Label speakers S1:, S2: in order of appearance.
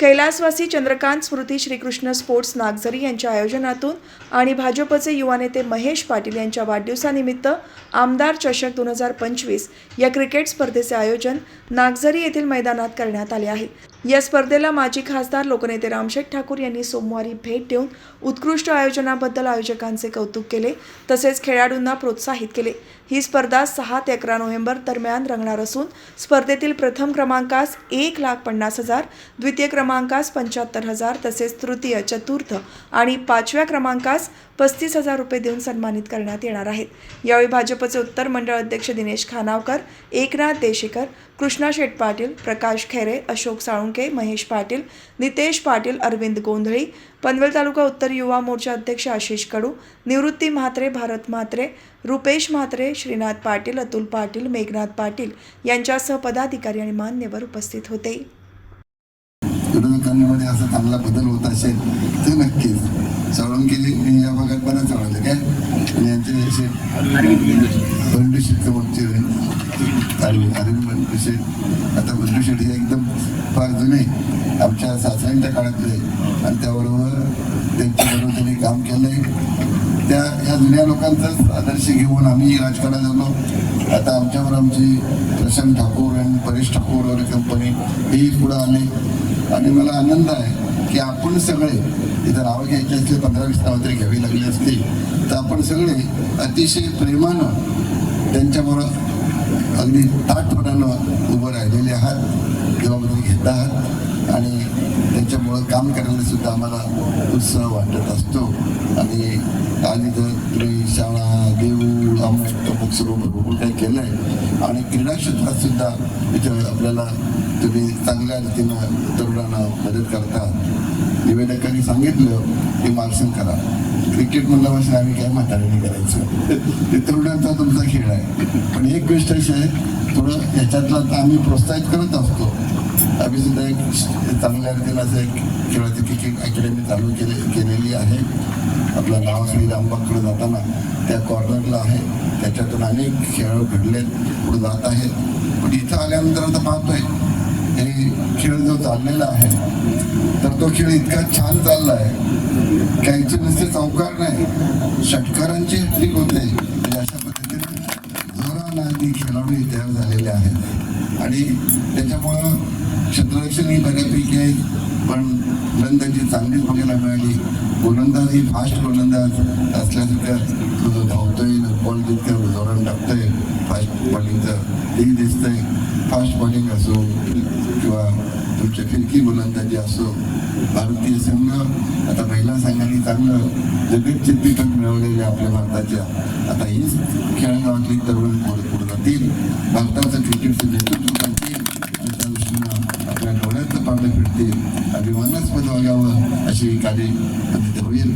S1: कैलासवासी चंद्रकांत स्मृती श्रीकृष्ण स्पोर्ट्स नागझरी यांच्या आयोजनातून आणि भाजपचे युवा नेते महेश पाटील यांच्या वाढदिवसानिमित्त आमदार चषक दोन हजार पंचवीस या क्रिकेट स्पर्धेचे आयोजन नागझरी येथील मैदानात करण्यात आले आहे. या स्पर्धेला माजी खासदार लोकनेते रामशेठ ठाकूर यांनी सोमवारी भेट देऊन उत्कृष्ट आयोजनाबद्दल आयोजकांचे कौतुक केले तसेच खेळाडूंना प्रोत्साहित केले. ही स्पर्धा सहा ते अकरा नोव्हेंबर दरम्यान रंगणार असून स्पर्धेतील प्रथम क्रमांकास एक लाख पन्नास हजार द्वितीय क्रमांकास पंच्याहत्तर हजार तसेच तृतीय चतुर्थ आणि पाचव्या क्रमांकास पस्तीस हजार रुपये देऊन सन्मानित करण्यात येणार आहेत. यावेळी भाजपचे उत्तर मंडळ अध्यक्ष दिनेश खानावकर एकनाथ देशेकर कृष्णा शेठ पाटील प्रकाश खैरे अशोक साळुंके महेश पाटील नितेश पाटील अरविंद गोंधळी पनवेल तालुका उत्तर युवा मोर्चा अध्यक्ष आशिष कडू निवृत्ती म्हात्रे भारत म्हात्रे रुपेश म्हात्रे श्रीनाथ पाटील अतुल पाटील मेघनाथ पाटील यांच्यासह पदाधिकारी आणि मान्यवर उपस्थित होते.
S2: विरोधकांमध्ये असा चांगला बदल होत असेल तर नक्कीच. साळुंके मी या भागात बऱ्याच आवडले काय? यांचे असे बंडू शेट मागचे अरविंद बंडू शेट आता बंडू शेट हे एकदम फार जुने. आमच्या सासऱ्यांच्या काळातले आणि त्याबरोबर त्यांच्याबरोबर त्यांनी काम केलं आहे त्या ह्या जुन्या लोकांचाच आदर्श घेऊन आम्ही राजकारणात आलो. आता आमच्यावर आमची प्रशांत ठाकूर आणि परेश ठाकूर वगैरे कंपनी हेही पुढं आले. आणि मला आनंद आहे की आपण सगळे इथं नावं घ्यायची असतील पंधरा वीस नावं तरी घ्यावी लागली असतील तर आपण सगळे अतिशय प्रेमानं त्यांच्याबरोबर अगदी ताटपणानं उभं राहिलेले आहात जबाबदारी घेत आहात आणि त्यांच्यामुळं काम करायला सुद्धा आम्हाला उत्साह वाटत असतो. आणि आज इथं तुम्ही शाळा देऊळ अमुक सर्व भरपूर काही केलं आहे आणि क्रीडा क्षेत्रात सुद्धा इथं आपल्याला तुम्ही चांगल्या रीतीनं तरुणांना मदत करता. निवेदकांनी सांगितलं की मार्शन करा. क्रिकेट म्हणल्यापासून आम्ही काय म्हाताऱ्याने करायचं. ते तरुणांचा तुमचा खेळ आहे. पण एक गोष्ट अशी आहे थोडं याच्यातला तर आम्ही प्रोत्साहित करत असतो. आम्ही सुद्धा एक चांगल्या रीतीनं असं एक खेळाची क्रिकेट अकॅडमी चालू केले केलेली आहे. आपलं नाव श्री रामबागकडे जाताना त्या कॉर्नरला आहे. त्याच्यातून अनेक खेळाडू घडले पुढे जात आहेत. पण इथं आल्यानंतर आता पाहतोय हे खेळ जो चाललेला आहे तर तो खेळ इतका छान चालला आहे काहीचे नुसते चौकार नाही षटकारांची हॅट्रिक होते. अशा पद्धतीने जोरानं खेळाडू तयार झालेले आहेत. आणि त्याच्यामुळं क्षेत्ररक्षण ही बऱ्यापैकी आहे पण गोलंदाजी चांगलीच बघायला मिळाली. गोलंदाज ही फास्ट गोलंदाज असल्यासारखं तो धावतोय बॉल जितकं जोरान टाकतोय बॉलिंगचं तेही दिसतंय फास्ट बॉलिंग असो किंवा तुमच्या फिरकी गोलंदाजी असो भारतीय संघ आता महिला संघाने चांगलं जगतचित्ती पण मिळवलेले आपल्या भारताच्या आता हीच खेळागावातली तरुण पुढे पुढे जातील भारताचं क्रिकेटचं नेतृत्व करतील आणि दृष्टीनं आपल्या डोळ्यातलं पारडं फिरतील अभिमानास्पद वागावं अशी कार्य होईल